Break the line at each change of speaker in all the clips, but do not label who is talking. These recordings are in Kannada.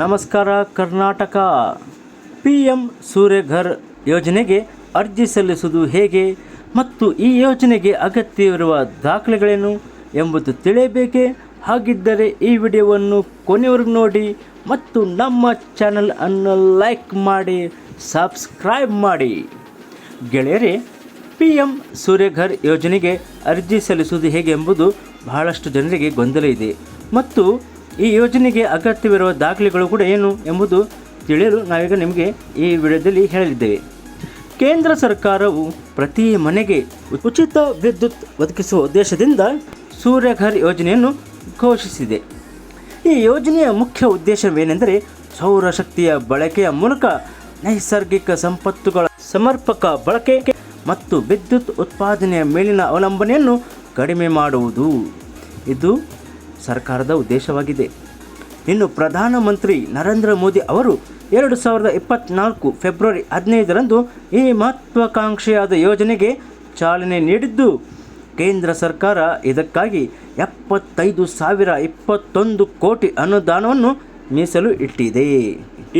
ನಮಸ್ಕಾರ, ಕರ್ನಾಟಕ. ಪಿ ಎಂ ಸೂರ್ಯಘರ್ ಯೋಜನೆಗೆ ಅರ್ಜಿ ಸಲ್ಲಿಸುವುದು ಹೇಗೆ ಮತ್ತು ಈ ಯೋಜನೆಗೆ ಅಗತ್ಯವಿರುವ ದಾಖಲೆಗಳೇನು ಎಂಬುದು ತಿಳಿಯಬೇಕೇ? ಹಾಗಿದ್ದರೆ ಈ ವಿಡಿಯೋವನ್ನು ಕೊನೆವರೆಗೂ ನೋಡಿ ಮತ್ತು ನಮ್ಮ ಚಾನಲ್ ಅನ್ನು ಲೈಕ್ ಮಾಡಿ, ಸಬ್ಸ್ಕ್ರೈಬ್ ಮಾಡಿ. ಗೆಳೆಯರೇ ಪಿ ಎಂ ಸೂರ್ಯಘರ್ ಯೋಜನೆಗೆ ಅರ್ಜಿ ಸಲ್ಲಿಸುವುದು ಹೇಗೆ ಎಂಬುದು ಬಹಳಷ್ಟು ಜನರಿಗೆ ಗೊಂದಲ ಇದೆ ಮತ್ತು ಈ ಯೋಜನೆಗೆ ಅಗತ್ಯವಿರುವ ದಾಖಲೆಗಳು ಕೂಡ ಏನು ಎಂಬುದು ತಿಳಿಯಲು ನಾವೀಗ ನಿಮಗೆ ಈ ವಿಡಿಯೋದಲ್ಲಿ ಹೇಳಲಿದ್ದೇವೆ. ಕೇಂದ್ರ ಸರ್ಕಾರವು ಪ್ರತಿ ಮನೆಗೆ ಉಚಿತ ವಿದ್ಯುತ್ ಒದಗಿಸುವ ಉದ್ದೇಶದಿಂದ ಸೂರ್ಯಘರ್ ಯೋಜನೆಯನ್ನು ಘೋಷಿಸಿದೆ. ಈ ಯೋಜನೆಯ ಮುಖ್ಯ ಉದ್ದೇಶವೇನೆಂದರೆ ಸೌರಶಕ್ತಿಯ ಬಳಕೆಯ ಮೂಲಕ ನೈಸರ್ಗಿಕ ಸಂಪತ್ತುಗಳ ಸಮರ್ಪಕ ಬಳಕೆ ಮತ್ತು ವಿದ್ಯುತ್ ಉತ್ಪಾದನೆಯ ಮೇಲಿನ ಅವಲಂಬನೆಯನ್ನು ಕಡಿಮೆ ಮಾಡುವುದು. ಇದು ಸರ್ಕಾರದ ಉದ್ದೇಶವಾಗಿದೆ. ಇನ್ನು ಪ್ರಧಾನಮಂತ್ರಿ ನರೇಂದ್ರ ಮೋದಿ ಅವರು ಎರಡು ಸಾವಿರದ ಇಪ್ಪತ್ತ್ನಾಲ್ಕು ಫೆಬ್ರವರಿ ಹದಿನೈದರಂದು ಈ ಮಹತ್ವಾಕಾಂಕ್ಷೆಯಾದ ಯೋಜನೆಗೆ ಚಾಲನೆ ನೀಡಿದ್ದು, ಕೇಂದ್ರ ಸರ್ಕಾರ ಇದಕ್ಕಾಗಿ ಎಪ್ಪತ್ತೈದು ಸಾವಿರ ಇಪ್ಪತ್ತೊಂದು ಕೋಟಿ ಅನುದಾನವನ್ನು ಮೀಸಲು ಇಟ್ಟಿದೆ.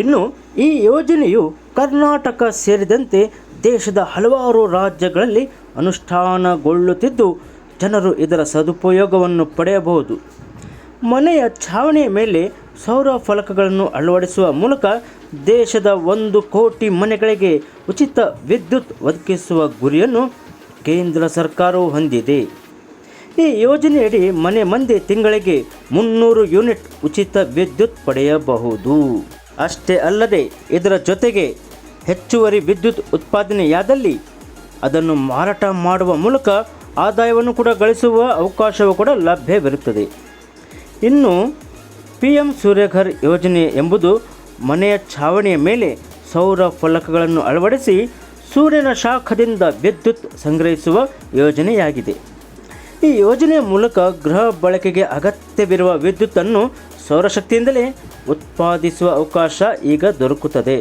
ಇನ್ನು ಈ ಯೋಜನೆಯು ಕರ್ನಾಟಕ ಸೇರಿದಂತೆ ದೇಶದ ಹಲವಾರು ರಾಜ್ಯಗಳಲ್ಲಿ ಅನುಷ್ಠಾನಗೊಳ್ಳುತ್ತಿದ್ದು, ಜನರು ಇದರ ಸದುಪಯೋಗವನ್ನು ಪಡೆಯಬಹುದು. ಮನೆಯ ಛಾವಣಿಯ ಮೇಲೆ ಸೌರ ಫಲಕಗಳನ್ನು ಅಳವಡಿಸುವ ಮೂಲಕ ದೇಶದ ಒಂದು ಕೋಟಿ ಮನೆಗಳಿಗೆ ಉಚಿತ ವಿದ್ಯುತ್ ಒದಗಿಸುವ ಗುರಿಯನ್ನು ಕೇಂದ್ರ ಸರ್ಕಾರವು ಹೊಂದಿದೆ. ಈ ಯೋಜನೆಯಡಿ ಮನೆ ಮಂದಿ ತಿಂಗಳಿಗೆ ಮುನ್ನೂರು ಯೂನಿಟ್ ಉಚಿತ ವಿದ್ಯುತ್ ಪಡೆಯಬಹುದು. ಅಷ್ಟೇ ಅಲ್ಲದೆ ಇದರ ಜೊತೆಗೆ ಹೆಚ್ಚುವರಿ ವಿದ್ಯುತ್ ಉತ್ಪಾದನೆಯಾದಲ್ಲಿ ಅದನ್ನು ಮಾರಾಟ ಮಾಡುವ ಮೂಲಕ ಆದಾಯವನ್ನು ಕೂಡ ಗಳಿಸುವ ಅವಕಾಶವೂ ಕೂಡ ಲಭ್ಯವಿರುತ್ತದೆ. ಇನ್ನು ಪಿ ಎಂ ಸೂರ್ಯಘರ್ ಯೋಜನೆ ಎಂಬುದು ಮನೆಯ ಛಾವಣಿಯ ಮೇಲೆ ಸೌರ ಫಲಕಗಳನ್ನು ಅಳವಡಿಸಿ ಸೂರ್ಯನ ಶಾಖದಿಂದ ವಿದ್ಯುತ್ ಸಂಗ್ರಹಿಸುವ ಯೋಜನೆಯಾಗಿದೆ. ಈ ಯೋಜನೆಯ ಮೂಲಕ ಗೃಹ ಬಳಕೆಗೆ ಅಗತ್ಯವಿರುವ ವಿದ್ಯುತ್ತನ್ನು ಸೌರಶಕ್ತಿಯಿಂದಲೇ ಉತ್ಪಾದಿಸುವ ಅವಕಾಶ ಈಗ ದೊರಕುತ್ತದೆ.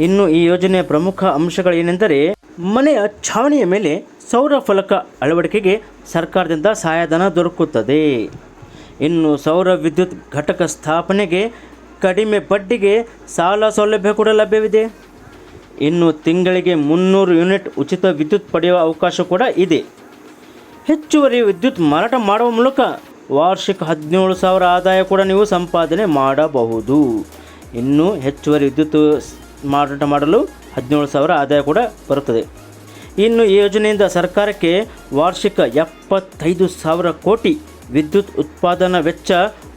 ಇನ್ನು ಈ ಯೋಜನೆಯ ಪ್ರಮುಖ ಅಂಶಗಳೇನೆಂದರೆ ಮನೆಯ ಛಾವಣಿಯ ಮೇಲೆ ಸೌರ ಫಲಕ ಅಳವಡಿಕೆಗೆ ಸರ್ಕಾರದಿಂದ ಸಹಾಯಧನ ದೊರಕುತ್ತದೆ. ಇನ್ನು ಸೌರ ವಿದ್ಯುತ್ ಘಟಕ ಸ್ಥಾಪನೆಗೆ ಕಡಿಮೆ ಬಡ್ಡಿಗೆ ಸಾಲ ಸೌಲಭ್ಯ ಕೂಡ ಲಭ್ಯವಿದೆ. ಇನ್ನು ತಿಂಗಳಿಗೆ ಮುನ್ನೂರು ಯೂನಿಟ್ ಉಚಿತ ವಿದ್ಯುತ್ ಪಡೆಯುವ ಅವಕಾಶ ಕೂಡ ಇದೆ. ಹೆಚ್ಚುವರಿ ವಿದ್ಯುತ್ ಮಾರಾಟ ಮಾಡುವ ಮೂಲಕ ವಾರ್ಷಿಕ ಹದಿನೇಳು ಸಾವಿರ ಆದಾಯ ಕೂಡ ನೀವು ಸಂಪಾದನೆ ಮಾಡಬಹುದು. ಇನ್ನು ಹೆಚ್ಚುವರಿ ವಿದ್ಯುತ್ ಮಾರಾಟ ಮಾಡಲು ಹದಿನೇಳು ಸಾವಿರ ಆದಾಯ ಕೂಡ ಬರುತ್ತದೆ. ಇನ್ನು ಈ ಯೋಜನೆಯಿಂದ ಸರ್ಕಾರಕ್ಕೆ ವಾರ್ಷಿಕ ಎಪ್ಪತ್ತೈದು ಸಾವಿರ ಕೋಟಿ ವಿದ್ಯುತ್ ಉತ್ಪಾದನಾ ವೆಚ್ಚ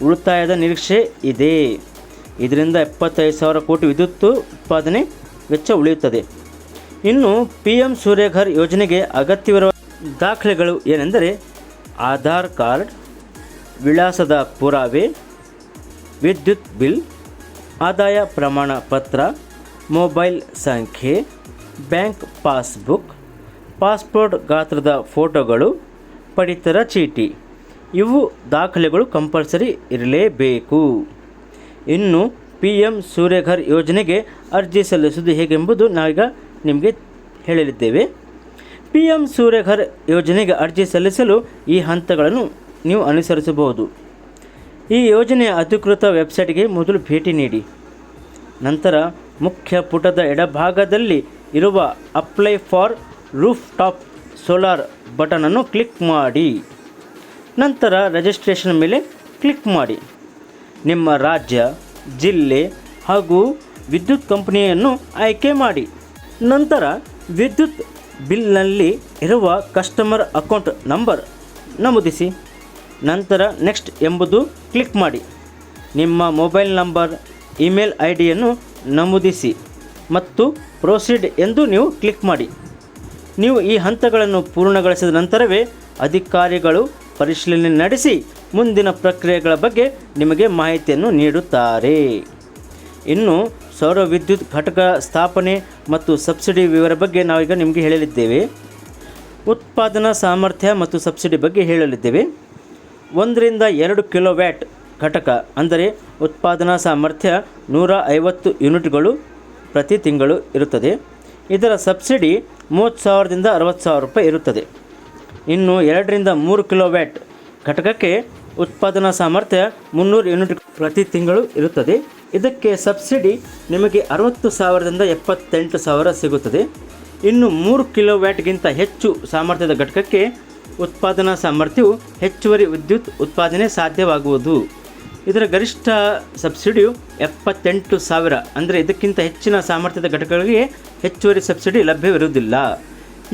ಉಳಿತಾಯದ ನಿರೀಕ್ಷೆ ಇದೆ. ಇದರಿಂದ ಎಪ್ಪತ್ತೈದು ಸಾವಿರ ಕೋಟಿ ವಿದ್ಯುತ್ ಉತ್ಪಾದನೆ ವೆಚ್ಚ ಉಳಿಯುತ್ತದೆ. ಇನ್ನು ಪಿ ಎಂ ಸೂರ್ಯಘರ್ ಯೋಜನೆಗೆ ಅಗತ್ಯವಿರುವ ದಾಖಲೆಗಳು ಏನೆಂದರೆ ಆಧಾರ್ ಕಾರ್ಡ್, ವಿಳಾಸದ ಪುರಾವೆ, ವಿದ್ಯುತ್ ಬಿಲ್, ಆದಾಯ ಪ್ರಮಾಣ ಪತ್ರ, ಮೊಬೈಲ್ ಸಂಖ್ಯೆ, ಬ್ಯಾಂಕ್ ಪಾಸ್ಬುಕ್, ಪಾಸ್ಪೋರ್ಟ್ ಗಾತ್ರದ ಫೋಟೋಗಳು, ಪಡಿತರ ಚೀಟಿ. ಇವು ದಾಖಲೆಗಳು ಕಂಪಲ್ಸರಿ ಇರಲೇಬೇಕು. ಇನ್ನು ಪಿ ಎಂ ಸೂರ್ಯಘರ್ ಯೋಜನೆಗೆ ಅರ್ಜಿ ಸಲ್ಲಿಸುವುದು ಹೇಗೆಂಬುದು ನಾವೀಗ ನಿಮಗೆ ಹೇಳಲಿದ್ದೇವೆ ಪಿ ಎಂ ಸೂರ್ಯಘರ್ ಯೋಜನೆಗೆ ಅರ್ಜಿ ಸಲ್ಲಿಸಲು ಈ ಹಂತಗಳನ್ನು ನೀವು ಅನುಸರಿಸಬಹುದು. ಈ ಯೋಜನೆಯ ಅಧಿಕೃತ ವೆಬ್ಸೈಟ್ಗೆ ಮೊದಲು ಭೇಟಿ ನೀಡಿ. ನಂತರ ಮುಖ್ಯ ಪುಟದ ಎಡಭಾಗದಲ್ಲಿ ಇರುವ apply for rooftop solar ಬಟನನ್ನು ಕ್ಲಿಕ್ ಮಾಡಿ. ನಂತರ ರಿಜಿಸ್ಟ್ರೇಷನ್ ಮೇಲೆ ಕ್ಲಿಕ್ ಮಾಡಿ. ನಿಮ್ಮ ರಾಜ್ಯ, ಜಿಲ್ಲೆ ಹಾಗೂ ವಿದ್ಯುತ್ ಕಂಪನಿಯನ್ನು ಆಯ್ಕೆ ಮಾಡಿ. ನಂತರ ವಿದ್ಯುತ್ ಬಿಲ್ನಲ್ಲಿ ಇರುವ ಕಸ್ಟಮರ್ ಅಕೌಂಟ್ ನಂಬರ್ ನಮೂದಿಸಿ. ನಂತರ ನೆಕ್ಸ್ಟ್ ಎಂಬುದು ಕ್ಲಿಕ್ ಮಾಡಿ. ನಿಮ್ಮ ಮೊಬೈಲ್ ನಂಬರ್ ಇಮೇಲ್ ಐ ಡಿಯನ್ನು ನಮೂದಿಸಿ ಮತ್ತು ಪ್ರೊಸೀಡ್ ಎಂದು ನೀವು ಕ್ಲಿಕ್ ಮಾಡಿ. ನೀವು ಈ ಹಂತಗಳನ್ನು ಪೂರ್ಣಗೊಳಿಸಿದ ನಂತರವೇ ಅಧಿಕಾರಿಗಳು ಪರಿಶೀಲನೆ ನಡೆಸಿ ಮುಂದಿನ ಪ್ರಕ್ರಿಯೆಗಳ ಬಗ್ಗೆ ನಿಮಗೆ ಮಾಹಿತಿಯನ್ನು ನೀಡುತ್ತಾರೆ. ಇನ್ನು ಸೌರ ವಿದ್ಯುತ್ ಘಟಕ ಸ್ಥಾಪನೆ ಮತ್ತು ಸಬ್ಸಿಡಿ ವಿವರ ಬಗ್ಗೆ ನಾವೀಗ ನಿಮಗೆ ಹೇಳಲಿದ್ದೇವೆ. ಉತ್ಪಾದನಾ ಸಾಮರ್ಥ್ಯ ಮತ್ತು ಸಬ್ಸಿಡಿ ಬಗ್ಗೆ ಹೇಳಲಿದ್ದೇವೆ. ಒಂದರಿಂದ ಎರಡು ಕಿಲೋವ್ಯಾಟ್ ಘಟಕ, ಅಂದರೆ ಉತ್ಪಾದನಾ ಸಾಮರ್ಥ್ಯ ನೂರ ಐವತ್ತು ಯೂನಿಟ್ಗಳು ಪ್ರತಿ ತಿಂಗಳು ಇರುತ್ತದೆ. ಇದರ ಸಬ್ಸಿಡಿ ಮೂವತ್ತು ಸಾವಿರದಿಂದ ಅರವತ್ತು ಸಾವಿರ ರೂಪಾಯಿ ಇರುತ್ತದೆ. ಇನ್ನು ಎರಡರಿಂದ ಮೂರು ಕಿಲೋವ್ಯಾಟ್ ಘಟಕಕ್ಕೆ ಉತ್ಪಾದನಾ ಸಾಮರ್ಥ್ಯ ಮುನ್ನೂರು ಯೂನಿಟ್ ಪ್ರತಿ ತಿಂಗಳು ಇರುತ್ತದೆ. ಇದಕ್ಕೆ ಸಬ್ಸಿಡಿ ನಿಮಗೆ ಅರವತ್ತು ಸಾವಿರದಿಂದ ಎಪ್ಪತ್ತೆಂಟು ಸಾವಿರ ಸಿಗುತ್ತದೆ. ಇನ್ನು ಮೂರು ಕಿಲೋವ್ಯಾಟ್ಗಿಂತ ಹೆಚ್ಚು ಸಾಮರ್ಥ್ಯದ ಘಟಕಕ್ಕೆ ಉತ್ಪಾದನಾ ಸಾಮರ್ಥ್ಯವು ಹೆಚ್ಚುವರಿ ವಿದ್ಯುತ್ ಉತ್ಪಾದನೆ ಸಾಧ್ಯವಾಗುವುದು. ಇದರ ಗರಿಷ್ಠ ಸಬ್ಸಿಡಿಯು ಎಪ್ಪತ್ತೆಂಟು ಸಾವಿರ. ಅಂದರೆ ಇದಕ್ಕಿಂತ ಹೆಚ್ಚಿನ ಸಾಮರ್ಥ್ಯದ ಘಟಕಗಳಿಗೆ ಹೆಚ್ಚುವರಿ ಸಬ್ಸಿಡಿ ಲಭ್ಯವಿರುವುದಿಲ್ಲ.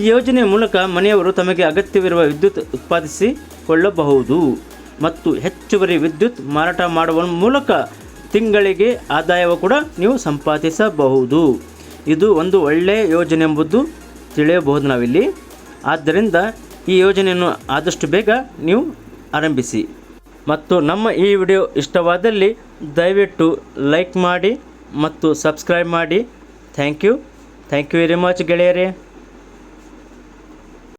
ಈ ಯೋಜನೆಯ ಮೂಲಕ ಮನೆಯವರು ತಮಗೆ ಅಗತ್ಯವಿರುವ ವಿದ್ಯುತ್ ಉತ್ಪಾದಿಸಿಕೊಳ್ಳಬಹುದು ಮತ್ತು ಹೆಚ್ಚುವರಿ ವಿದ್ಯುತ್ ಮಾರಾಟ ಮಾಡುವ ಮೂಲಕ ತಿಂಗಳಿಗೆ ಆದಾಯವು ಕೂಡ ನೀವು ಸಂಪಾದಿಸಬಹುದು. ಇದು ಒಂದು ಒಳ್ಳೆಯ ಯೋಜನೆ ಎಂಬುದು ತಿಳಿಯಬಹುದು ನಾವಿಲ್ಲಿ. ಆದ್ದರಿಂದ ಈ ಯೋಜನೆಯನ್ನು ಆದಷ್ಟು ಬೇಗ ನೀವು ಆರಂಭಿಸಿ. ಮತ್ತು ನಮ್ಮ ಈ ವಿಡಿಯೋ ಇಷ್ಟವಾದಲ್ಲಿ ದಯವಿಟ್ಟು ಲೈಕ್ ಮಾಡಿ ಮತ್ತು ಸಬ್ಸ್ಕ್ರೈಬ್ ಮಾಡಿ. Thank you. Thank you very much ಗೆಳೆಯರೇ.